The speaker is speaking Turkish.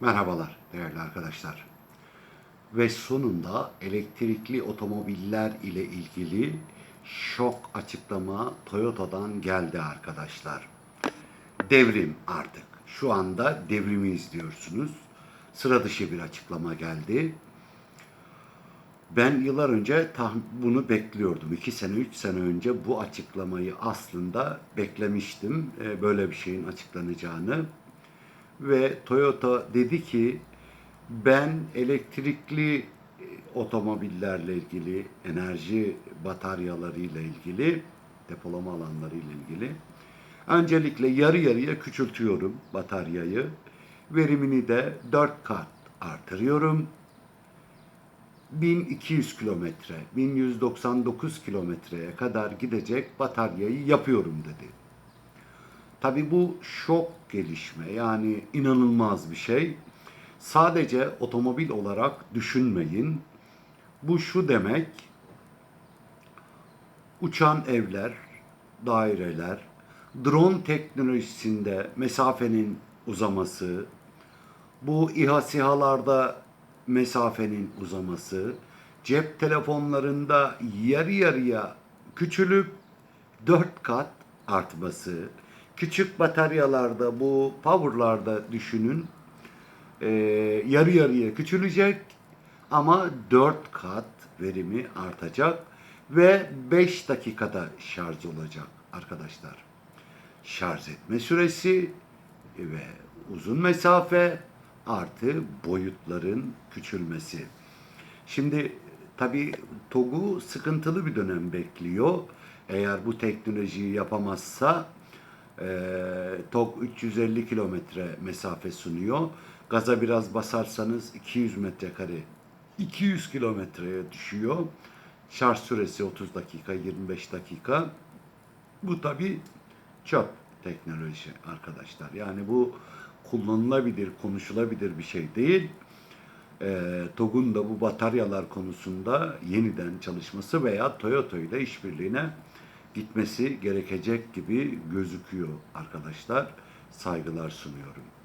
Merhabalar değerli arkadaşlar. Ve sonunda elektrikli otomobiller ile ilgili şok açıklama Toyota'dan geldi arkadaşlar. Devrim artık. Şu anda devrimi izliyorsunuz. Sıra dışı bir açıklama geldi. Ben yıllar önce bunu bekliyordum. İki sene, üç sene önce bu açıklamayı aslında beklemiştim. e, Böyle bir şeyin açıklanacağını ve Toyota dedi ki ben elektrikli e, otomobillerle ilgili, enerji bataryalarıyla ilgili, depolama alanları ile ilgili öncelikle yarı yarıya küçültüyorum bataryayı. Verimini de 4 kat artırıyorum. 1200 kilometre, 1199 kilometreye kadar gidecek bataryayı yapıyorum dedi. Tabi bu şok gelişme yani inanılmaz bir şey. Sadece otomobil olarak düşünmeyin. Bu şu demek uçan evler, daireler, drone teknolojisinde mesafenin uzaması, bu İHA SİHA'larda mesafenin uzaması, cep telefonlarında yarı yarıya küçülüp 4 kat artması, küçük bataryalarda bu powerlarda düşünün e, yarı yarıya küçülecek ama 4 kat verimi artacak ve 5 dakikada şarj olacak arkadaşlar. Şarj etme süresi ve uzun mesafe artı boyutların küçülmesi. Şimdi tabi TOG'u sıkıntılı bir dönem bekliyor. Eğer bu teknolojiyi yapamazsa e, TOG 350 kilometre mesafe sunuyor. Gaza biraz basarsanız 200 metrekare 200 kilometreye düşüyor. Şarj süresi 30 dakika 25 dakika. Bu tabi çöp teknoloji arkadaşlar. Yani bu kullanılabilir, konuşulabilir bir şey değil. E, TOG'un da bu bataryalar konusunda yeniden çalışması veya Toyota ile işbirliğine gitmesi gerekecek gibi gözüküyor arkadaşlar. Saygılar sunuyorum.